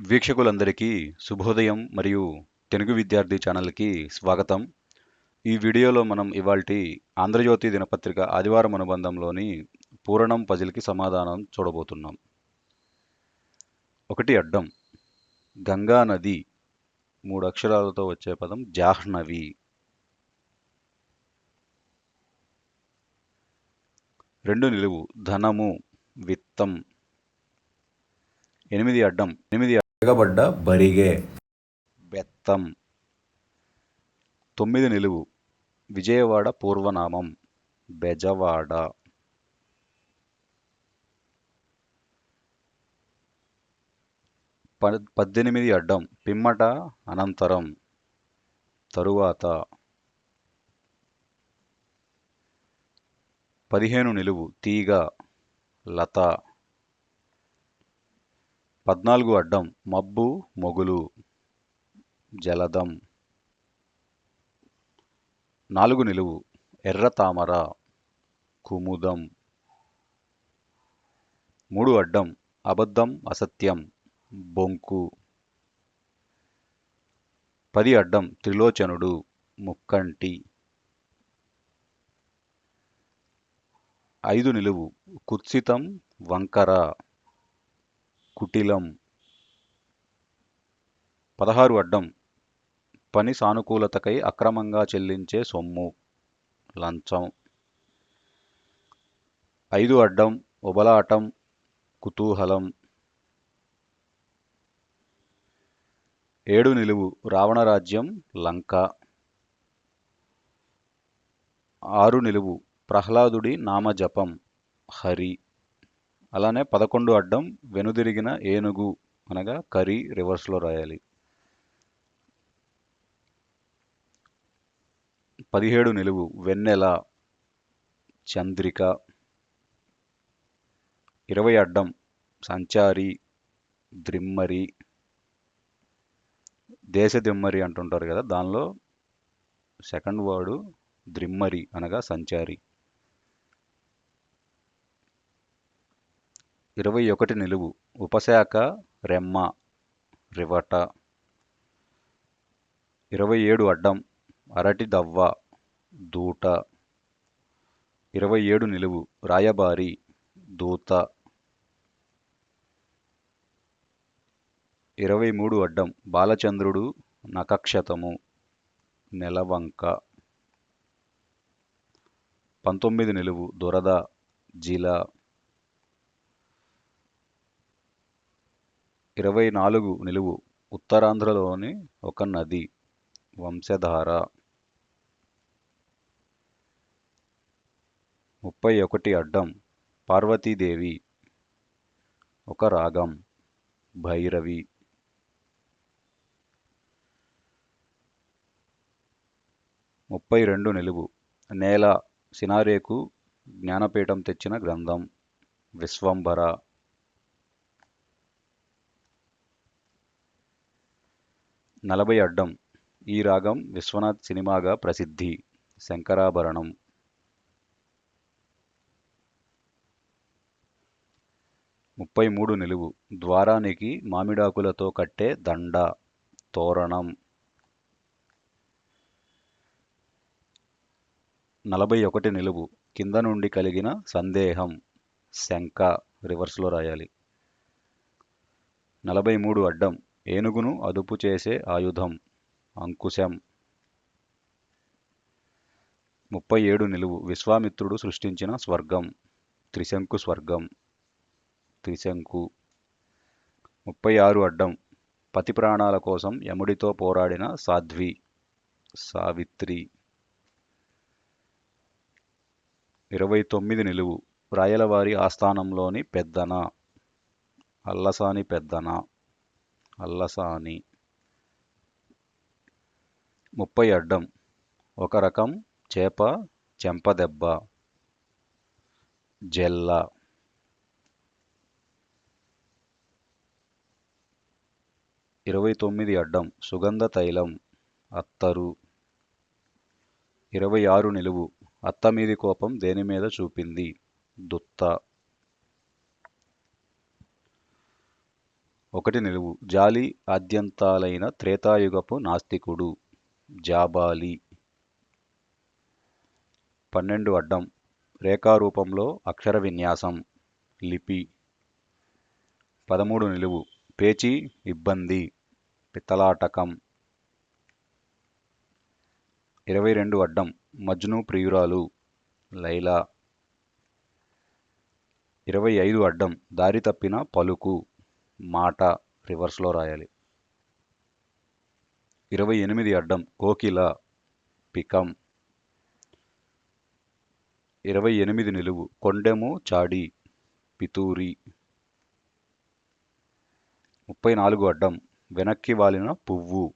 వీక్షకులందరికీ శుభోదయం మరియు తెలుగు విద్యార్థి ఛానల్కి స్వాగతం. ఈ వీడియోలో మనం ఇవాల్టి ఆంధ్రజ్యోతి దినపత్రిక ఆదివారం అనుబంధంలోని పూరణం పజిల్కి సమాధానం చూడబోతున్నాం. ఒకటి అడ్డం. గంగా నది మూడు అక్షరాలతో వచ్చే పదం జాహ్నవి. రెండు నిలువు. ధనము విత్తం. ఎనిమిది అడ్డం. ఎనిమిది తిరగబడ్డ బరిగే. బెత్తం. తొమ్మిది నిలువు. విజయవాడ పూర్వనామం. బెజవాడ. ప పద్దెనిమిది అడ్డం. పిమ్మట అనంతరం. తరువాత. పదిహేను నిలువు. తీగ. లత. పద్నాలుగు అడ్డం మబ్బు మొగులు జలదం. నాలుగు నిలువు ఎర్ర తామర కుముదం. మూడు అడ్డం అబద్ధం అసత్యం బొంకు. పది అడ్డం త్రిలోచనుడు ముక్కంటి. ఐదు నిలువు కుత్సితం వంకర. కుటిలం. పదహారు అడ్డం. పని సానుకూలతకై అక్రమంగా చెల్లించే సొమ్ము. లంచం. ఐదు అడ్డం. ఉబలాటం. కుతూహలం. ఏడు నిలువు. రావణరాజ్యం లంక. ఆరు నిలువు. ప్రహ్లాదుడి నామజపం. హరి. అలానే పదకొండు అడ్డం వెనుదిరిగిన ఏనుగు అనగా కరి రివర్స్లో రాయాలి. పదిహేడు నిలువు వెన్నెల చంద్రిక. ఇరవై అడ్డం సంచారి ద్రిమ్మరి. దేశదిమ్మరి అంటుంటారు కదా దానిలో సెకండ్ వర్డు ద్రిమ్మరి అనగా సంచారి. ఇరవై ఒకటి నిలువు. ఉపశాఖ రెమ్మ రివట. ఇరవై ఏడు అడ్డం అరటి దవ్వ దూట. ఇరవై ఏడు నిలువు రాయబారి దూత. ఇరవై మూడు అడ్డం బాలచంద్రుడు నకక్షతము నెలవంక. పంతొమ్మిది నిలువు దురద జిల. ఇరవై నాలుగు నిలువు ఉత్తరాంధ్రలోని ఒక నది వంశధార. ముప్పై ఒకటి అడ్డం పార్వతీదేవి. ఒక రాగం భైరవి. ముప్పై రెండు నిలువు నేల సినారేకు జ్ఞానపీఠం తెచ్చిన గ్రంథం విశ్వంభర. నలభై అడ్డం. ఈ రాగం విశ్వనాథ్ సినిమాగా ప్రసిద్ధి. శంకరాభరణం. ముప్పై మూడు నిలువు. ద్వారానికి మామిడాకులతో కట్టే దండ. తోరణం. నలభై ఒకటి నిలువు. కింద నుండి కలిగిన సందేహం. శంక. రివర్స్లో రాయాలి. నలభై మూడు అడ్డం. ఏనుగును అదుపు చేసే ఆయుధం అంకుశం. ముప్పై ఏడు నిలువు. విశ్వామిత్రుడు సృష్టించిన స్వర్గం త్రిశంకు స్వర్గం. త్రిశంకు. ముప్పై ఆరు అడ్డం. పతి ప్రాణాల కోసం యముడితో పోరాడిన సాధ్వి సావిత్రి. ఇరవై తొమ్మిది నిలువు. రాయలవారి ఆస్థానంలోని పెద్దన అల్లసాని పెద్దన. అల్లసాని. ముప్పై అడ్డం. ఒక రకం చేప చెంపదెబ్బ జెల్ల. ఇరవై తొమ్మిది అడ్డం. సుగంధ తైలం. అత్తరు. ఇరవై ఆరు నిలువు. అత్త మీది కోపం దేని మీద చూపింది? దుత్త. ఒకటి నిలువు. జాలి ఆద్యంతాలైన త్రేతాయుగపు నాస్తికుడు జాబాలి. పన్నెండు అడ్డం. రేఖారూపంలో అక్షర విన్యాసం. లిపి. పదమూడు నిలువు. పేచీ ఇబ్బంది. పిత్తలాటకం ఇరవై రెండు అడ్డం. మజ్ను ప్రియురాలు. లైలా. ఇరవై ఐదు అడ్డం. దారి తప్పిన పలుకు. మాట రివర్స్లో రాయాలి. ఇరవై ఎనిమిది అడ్డం కోకిల పికం. ఇరవై ఎనిమిది నిలువు కొండెము చాడి పితూరి. ముప్పై నాలుగు అడ్డం వెనక్కి వాలిన పువ్వు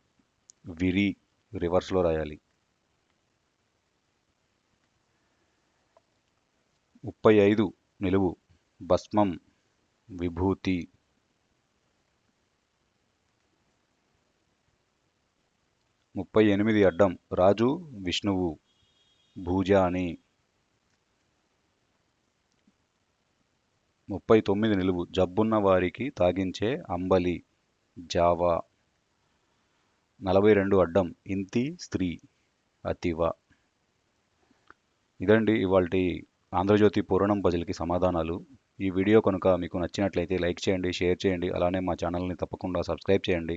విరి రివర్స్లో రాయాలి. ముప్పై ఐదు నిలువు భస్మం విభూతి. ముప్పై ఎనిమిది అడ్డం రాజు విష్ణువు భూజాని. ముప్పై తొమ్మిది నిలువు జబ్బున్న వారికి తాగించే అంబలి జావా. నలభై రెండు అడ్డం ఇంతి స్త్రీ అతివ. ఇదండి ఇవాళ ఆంధ్రజ్యోతి పూరణం ప్రజలకి సమాధానాలు. ఈ వీడియో కనుక మీకు నచ్చినట్లయితే లైక్ చేయండి షేర్ చేయండి అలానే మా ఛానల్ని తప్పకుండా సబ్స్క్రైబ్ చేయండి.